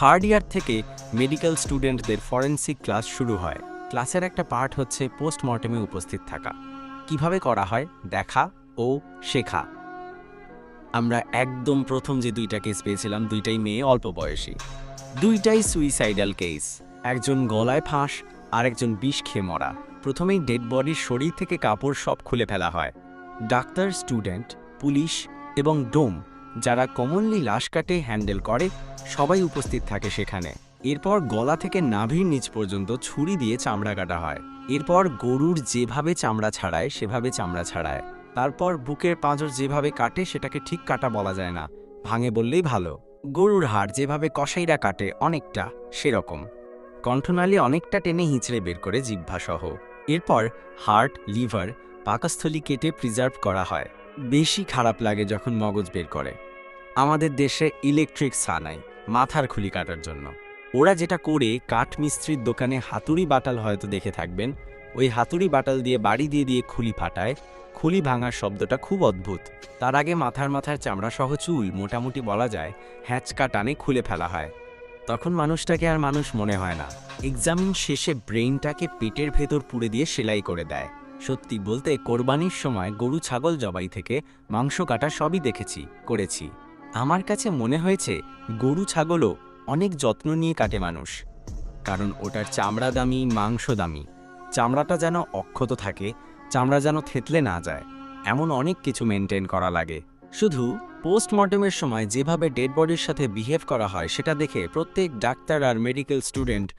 Third year থেকে medical স্টুডেন্টদের forensic class শুরু হয়। ক্লাসের একটা পার্ট হচ্ছে পোস্টমর্টেমে উপস্থিত থাকা। কীভাবে করা হয়? দেখা ও শেখা। আমরা একদম প্রথম যে দুইটা কেস পেয়েছিলাম, দুইটাই মেয়ে, অল্প বয়সী। দুইটাই সুইসাইডাল কেস একজন গলায় ফাঁস আর একজন বিষ খেয়ে মরা। প্রথমেই ডেড বডির শরীর থেকে কাপড় সব খুলে ফেলা হয়। ডাক্তার স্টুডেন্ট পুলিশ এবং ডোম যারা কমনলি লাশ কাটে, হ্যান্ডেল করে, সবাই উপস্থিত থাকে সেখানে। এরপর গলা থেকে নাভির নিচ পর্যন্ত ছুরি দিয়ে চামড়া কাটা হয়। এরপর গরুর যেভাবে চামড়া ছাড়ায়, সেভাবে চামড়া ছাড়ায়। তারপর বুকের পাঁজর যেভাবে কাটে, সেটাকে ঠিক কাটা বলা যায় না। ভাঙে বললেই ভালো। গরুর হাড় যেভাবে কসাইরা কাটে, অনেকটা সেরকম। কণ্ঠনালী অনেকটা টেনে হিঁচড়ে বের করে জিহ্বাসহ। এরপর হার্ট, লিভার, পাকস্থলী কেটে প্রিজার্ভ করা হয়। বেশি খারাপ লাগে যখন মগজ বের করে। আমাদের দেশে ইলেকট্রিক সা নাই, মাথার খুলি কাটার জন্য। ওরা যেটা করে কাঠ মিস্ত্রির দোকানে হাতুড়ি বাটাল হয়তো দেখে থাকবেন। ওই হাতুড়ি বাটাল দিয়ে বাড়ি দিয়ে দিয়ে খুলি ফাটায়। খুলি ভাঙার শব্দটা খুব অদ্ভুত। তার আগে মাথার মাথার চামড়া সহ চুল, মোটামুটি বলা যায়, হ্যাঁচকা টানে খুলে ফেলা হয়। তখন মানুষটাকে আর মানুষ মনে হয় না। এক্সামিন শেষে ব্রেইনটাকে পেটের ভেতর পুড়ে দিয়ে সেলাই করে দেয়। সত্যি বলতে কোরবানির সময় গরু, ছাগল জবাই থেকে মাংস কাটা সবই দেখেছি, করেছি। আমার কাছে মনে হয়েছে গরু, ছাগলও অনেক যত্ন নিয়ে কাটে মানুষ। কারণ ওটার চামড়া দামি, মাংস দামি। চামড়াটা যেন অক্ষত থাকে, চামড়া যেন থেতলে না যায়। এমন অনেক কিছু মেনটেন করা লাগে। শুধু পোস্টমর্টমের সময় যেভাবে ডেড বডির সাথে বিহেভ করা হয়, সেটা দেখে প্রত্যেক ডাক্তার আর মেডিকেল স্টুডেন্ট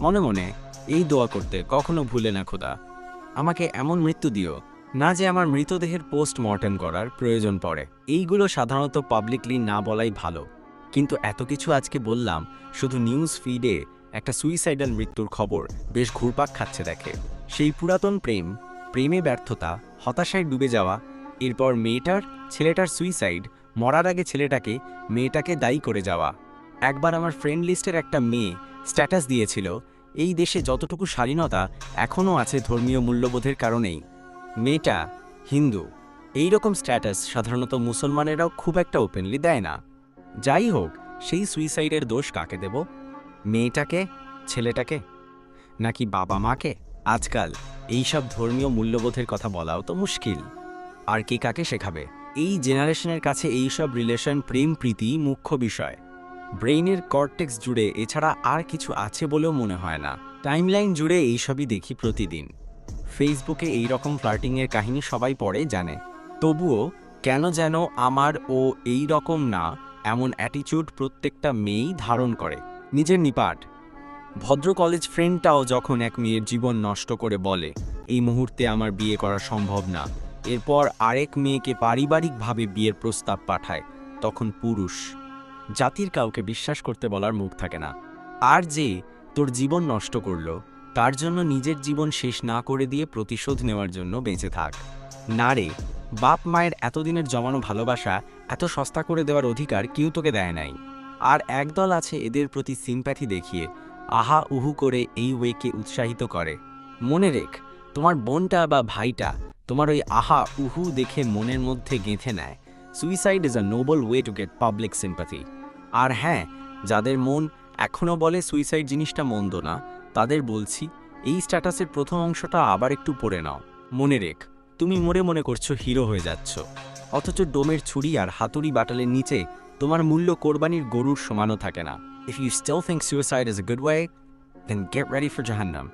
মনে মনে এই দোয়া করতে কখনো ভুলে না খোদা। আমাকে এমন মৃত্যু দিও না যে আমার মৃতদেহের পোস্টমর্টেম করার প্রয়োজন পড়ে। এইগুলো সাধারণত পাবলিকলি না বলাই ভালো। কিন্তু এত কিছু আজকে বললাম, শুধু নিউজ ফিডে একটা সুইসাইডাল মৃত্যুর খবর বেশ ঘুরপাক খাচ্ছে দেখে। সেই পুরাতন প্রেম, প্রেমে ব্যর্থতা, হতাশায় ডুবে যাওয়া, এরপর মেয়েটার, ছেলেটার সুইসাইড, মরার আগে ছেলেটাকে, মেয়েটাকে দায়ী করে যাওয়া। একবার আমার ফ্রেন্ড লিস্টের একটা মেয়ে স্ট্যাটাস দিয়েছিল এই দেশে যতটুকু স্বাধীনতা এখনও আছে ধর্মীয় মূল্যবোধের কারণেই। মেয়েটা হিন্দু। এই রকম স্ট্যাটাস সাধারণত মুসলমানেরাও খুব একটা ওপেনলি দেয় না। যাই হোক, সেই সুইসাইডের দোষ কাকে দেব? মেয়েটাকে? ছেলেটাকে? নাকি বাবা মাকে? আজকাল এইসব ধর্মীয় মূল্যবোধের কথা বলাও তো মুশকিল। আর কে কাকে শেখাবে? এই জেনারেশনের কাছে এইসব রিলেশন প্রেম প্রীতি মুখ্য বিষয়। ব্রেইনের কর্টেক্স জুড়ে এছাড়া আর কিছু আছে বলেও মনে হয় না। টাইমলাইন জুড়ে এইসবই দেখি প্রতিদিন। ফেসবুকে এই রকম ফ্লার্টিংয়ের কাহিনী সবাই পড়ে জানে। তবুও, কেন যেন আমার ও এই রকম না এমন অ্যাটিচিউড প্রত্যেকটা মেয়েই ধারণ করে। নিজের নিপাট। ভদ্র কলেজ ফ্রেন্ডটাও যখন এক মেয়ের জীবন নষ্ট করে বলে, এই মুহূর্তে আমার বিয়ে করা সম্ভব না। এরপর আরেক মেয়েকে পারিবারিকভাবে বিয়ের প্রস্তাব পাঠায়, তখন পুরুষ। জাতির কাউকে বিশ্বাস করতে বলার মুখ থাকে না। আর যে তোর জীবন নষ্ট করল, তার জন্য নিজের জীবন শেষ না করে দিয়ে প্রতিশোধ নেওয়ার জন্য বেঁচে থাক। না রে, বাপ মায়ের এতদিনের জমানো ভালোবাসা এত সস্তা করে দেওয়ার অধিকার কেউ তোকে দেয় নাই। আর একদল আছে এদের প্রতি সিম্প্যাথি দেখিয়ে, আহা উহু করে এই ওয়েকে উৎসাহিত করে। মনে রেখ, তোমার বোনটা বা ভাইটা তোমার ওই আহা উহু দেখে মনের মধ্যে গেঁথে নেয়। Suicide is a noble way to get public sympathy আর হ্যাঁ যাদের মন এখনও বলে সুইসাইড জিনিসটা মন্দ না, তাদের বলছি, এই স্ট্যাটাসের প্রথম অংশটা আবার একটু পড়ে নাও। মনে রেখ, তুমি মনে মনে করছ হিরো হয়ে যাচ্ছ। অথচ ডোমের ছুরি আর হাতুড়ি বাটালের নিচে তোমার মূল্য কোরবানির গরুর সমানও থাকে না। If you still think suicide is a good way then get ready for জাহান্নাম